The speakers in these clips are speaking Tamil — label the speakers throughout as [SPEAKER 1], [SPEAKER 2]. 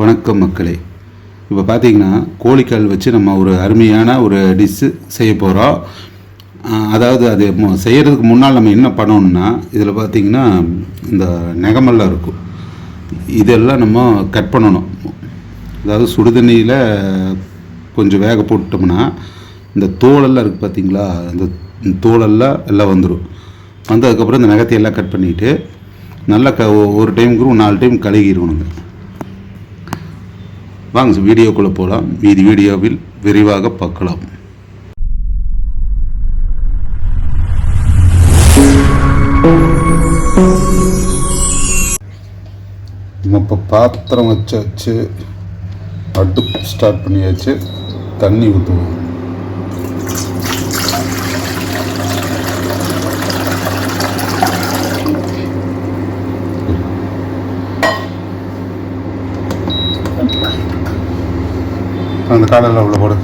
[SPEAKER 1] வணக்கம் மக்களே. இப்போ பார்த்தீங்கன்னா கோழிக்கால் வச்சு நம்ம ஒரு அருமையான ஒரு டிஷ்ஷு செய்ய போகிறோம் அதாவது அது செய்கிறதுக்கு செய்யறதுக்கு முன்னால் நம்ம என்ன பண்ணணும்னா இதில் பார்த்தீங்கன்னா இந்த நெகமெல்லாம் இருக்கும். இதெல்லாம் நம்ம கட் பண்ணணும். அதாவது சுடுதண்ணியில் கொஞ்சம் வேக போட்டோம்னா இந்த தோலெல்லாம் இருக்குது பார்த்தீங்களா இந்த தோலெல்லாம் எல்லாம் வந்துடும் வந்ததுக்கப்புறம் இந்த நகத்தையெல்லாம் கட் பண்ணிவிட்டு நல்லா க ஒரு டைமுக்கு ஒரு நாலு டைம் கழுகிடுவோனுங்க வாங்க வீடியோக்குள்ளே போகலாம் மீதி வீடியோவில் விரிவாக பார்க்கலாம். நம்ம இப்போ பாத்திரம் வச்சாச்சு. அடுப்பு ஸ்டார்ட் பண்ணியாச்சு. தண்ணி ஊற்றுவோம் அந்த காலையில் உள்ள போடு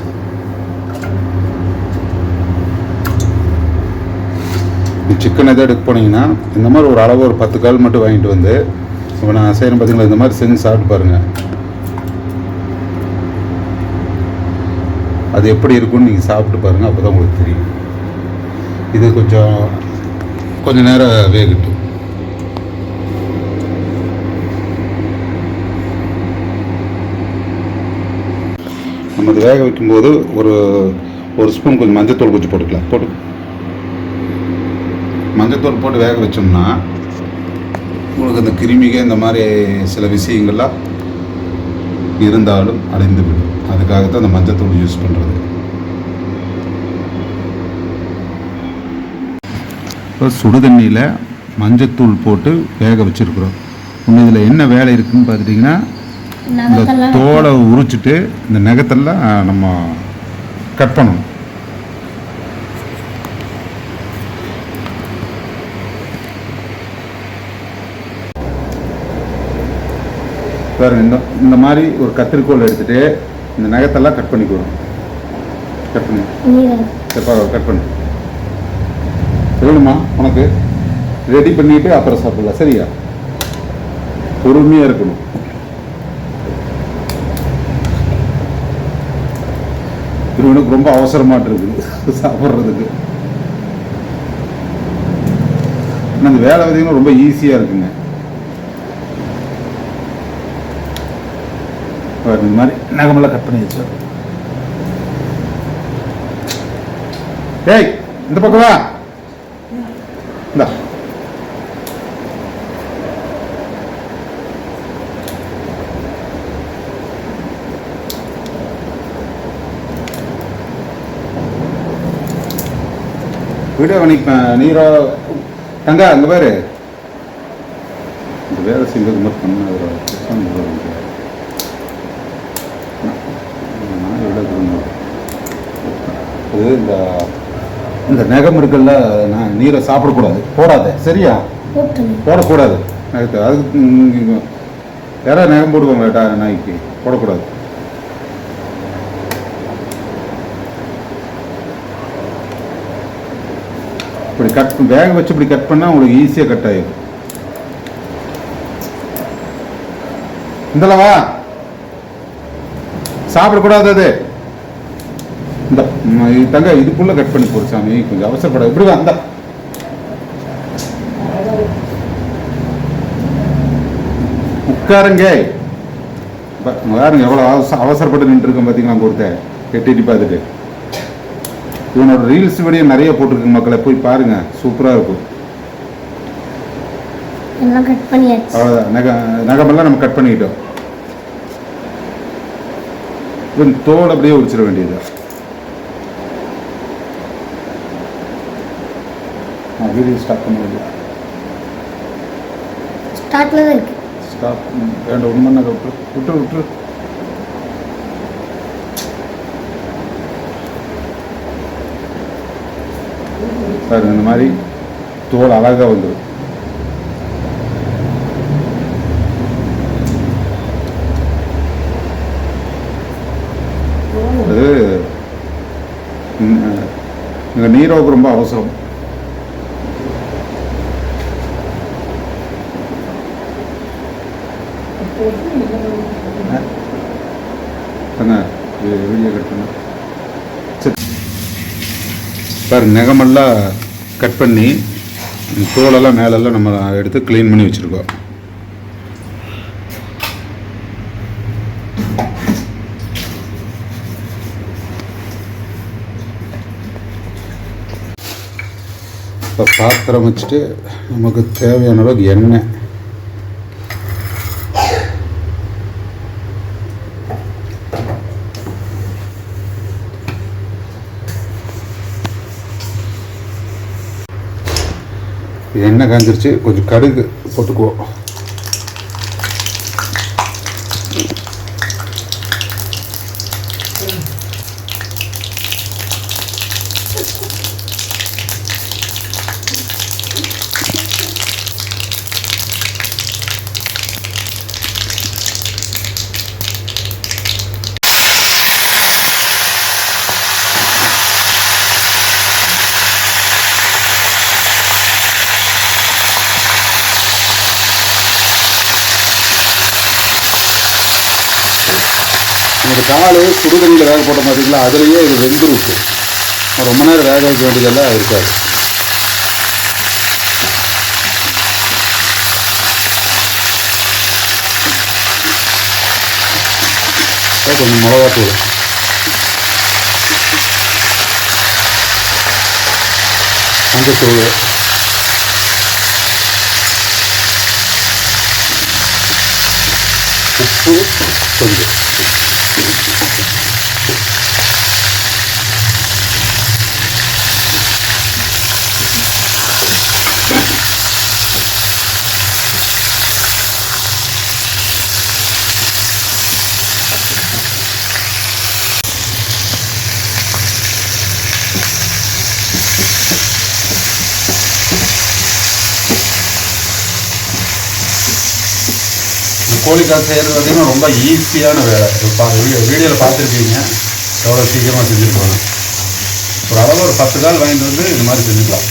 [SPEAKER 1] சிக்கன் எதாவது எடுக்க போனீங்கன்னா இந்த மாதிரி ஒரு அளவு ஒரு பத்து கால் மட்டும் வாங்கிட்டு வந்து இப்போ நான் செய்கிறேன் பார்த்தீங்களா இந்த மாதிரி செஞ்சு சாப்பிட்டு பாருங்கள் அது எப்படி இருக்கும்னு நீங்கள் சாப்பிட்டு பாருங்கள் அப்போ தான் உங்களுக்கு தெரியும். இது கொஞ்சம் கொஞ்சம் நேரம் வேகட்டும். நம்ம அது வேக வைக்கும்போது ஒரு ஒரு ஸ்பூன் கொஞ்சம் மஞ்சத்தூள் கொஞ்சம் போட்டுக்கலாம். போட்டு. மஞ்சத்தூள் போட்டு வேக வச்சோம்னா உங்களுக்கு அந்த கிருமிக இந்த மாதிரி சில விஷயங்கள்லாம் இருந்தாலும் அடைந்து விடும் அதுக்காகத்தான் அந்த மஞ்சத்தூள் யூஸ் பண்ணுறது இப்போ சுடுதண்ணியில் மஞ்சத்தூள் போட்டு வேக வச்சுருக்குறோம். இன்னும் இதில் என்ன வேலை இருக்குதுன்னு பார்த்துட்டிங்கன்னா இந்த தோலை உரிச்சிட்டு இந்த நகத்தெல்லாம் நம்ம கட் பண்ணணும். பாருங்க இந்த இந்த மாதிரி ஒரு கத்திரிக்கோல் எடுத்துட்டு இந்த நகத்தெல்லாம் கட் பண்ணிக்குவோம் கட் பண்ணி. கட் பண்ணு வேணுமா? உனக்கு? ரெடி பண்ணிட்டு அப்புறம் சாப்பிடலாம். சரியா? பொறுமையாக இருக்கணும். இவனுக்கு ரொம்ப அவசரமாட்டு இருக்குது சாப்பிட்றதுக்கு. அந்த வேலை பார்த்தீங்கன்னா ரொம்ப ஈஸியாக இருக்குங்க. இந்த மாதிரி நகமெல்லாம் கட் பண்ணி வச்சு. ஏய் இந்த பக்கம் வா. இந்தா. வீடியோ பண்ணிப்ப நீரோ தங்கா அங்கே பாரு. இந்த வேலை செஞ்சது மாதிரி பண்ண அது இந்த இந்த நகம் இருக்குல்ல நான் நீரை சாப்பிடக்கூடாது. போடாத சரியா? போடக்கூடாது. நகத்தை அதுக்கு யாராவது நகம் போடுவாங்க நாய்க்கு. போடக்கூடாது. இப்படி கட் வேக வச்சு இப்படி கட் பண்ணால் உங்களுக்கு ஈஸியாக கட் ஆயிடும் இந்தளவா சாப்பிடக்கூடாது அது. இந்த இது தங்க இதுக்குள்ள கட் பண்ணி போடு சாமி கொஞ்சம் அவசரப்பட இப்படி வந்த உட்காருங்க. பாருங்க எவ்வளோ அவச அவசரப்பட்டு நின்றுருக்கேன் பார்த்தீங்களா ஒருத்தன். கெட்டிட்டு பார்த்துட்டு இவனோட ரீல்ஸ் வீடியோ நிறைய போட்டிருக்கு மக்களை போய் பாருங்க. சூப்பராக இருக்கும்.
[SPEAKER 2] எல்லாம் கட் பண்ணியாச்சு.
[SPEAKER 1] அவ்வளோதான் நக நகமெல்லாம் நம்ம கட் பண்ணிக்கிட்டோம் இவன் தோல் அப்படியே உரிச்சிட வேண்டியது வீடியோ ஸ்டாப் பண்ண வேண்டியது
[SPEAKER 2] ஸ்டார்ட்ல இருக்கு.
[SPEAKER 1] ஸ்டாப் வேண்டாம் ஒன்று விட்டு விட்டு விட்டு. சார் இந்த மாதிரி தோல் அழகாக வந்துடும் அது எங்கள் நீரோவுக்கு ரொம்ப அவசரம்.
[SPEAKER 2] போட்டு
[SPEAKER 1] வெளியே கட்டணும். சரி. பாரு நெகமெல்லாம் கட் பண்ணி தோலெல்லாம் மேலெல்லாம் நம்ம எடுத்து க்ளீன் பண்ணி வச்சுருக்கோம். இப்போ பாத்திரம் வச்சுட்டு நமக்கு தேவையான அளவுக்கு எண்ணெய். எண்ணெய் காஞ்சிருச்சு கொஞ்சம் கடுகு போட்டுக்குவோம். நமக்கு சுடுதண்ணியில் வேக போட்ட மாதிரிங்களா அதுலேயே இது வெந்துருக்கு ரொம்ப நேரம் வேக வைக்க வேண்டியதெல்லாம் இருக்காது. அப்புறம் கொஞ்சம் மிளகாத்தூள் மஞ்சத்தூள். உப்பு கொஞ்சம். you கோழிக்கால் செய்கிறது பார்த்திங்கன்னா ரொம்ப ஈஸியான வேலை. வீடியோவில் பார்த்துருக்கீங்க. எவ்வளோ சீக்கிரமாக செஞ்சுருப்பாங்க. ஒரு அளவு ஒரு பத்து கால் வாங்கிட்டு வந்து இது மாதிரி செஞ்சுக்கலாம்.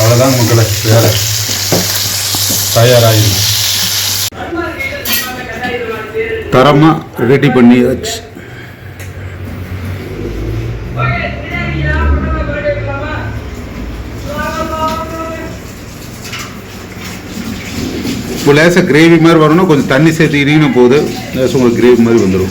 [SPEAKER 1] அவ்வளோதான் மக்களை வேலை. தயாராகிடும் தரமாக ரெடி பண்ணியாச்சு இப்போ லேசாக கிரேவி மாதிரி வரணும்னா கொஞ்சம் தண்ணி சேர்த்துக்கிட்டீங்கன்னா போதும் லேசாக உங்களுக்கு கிரேவி மாதிரி வந்துடும்.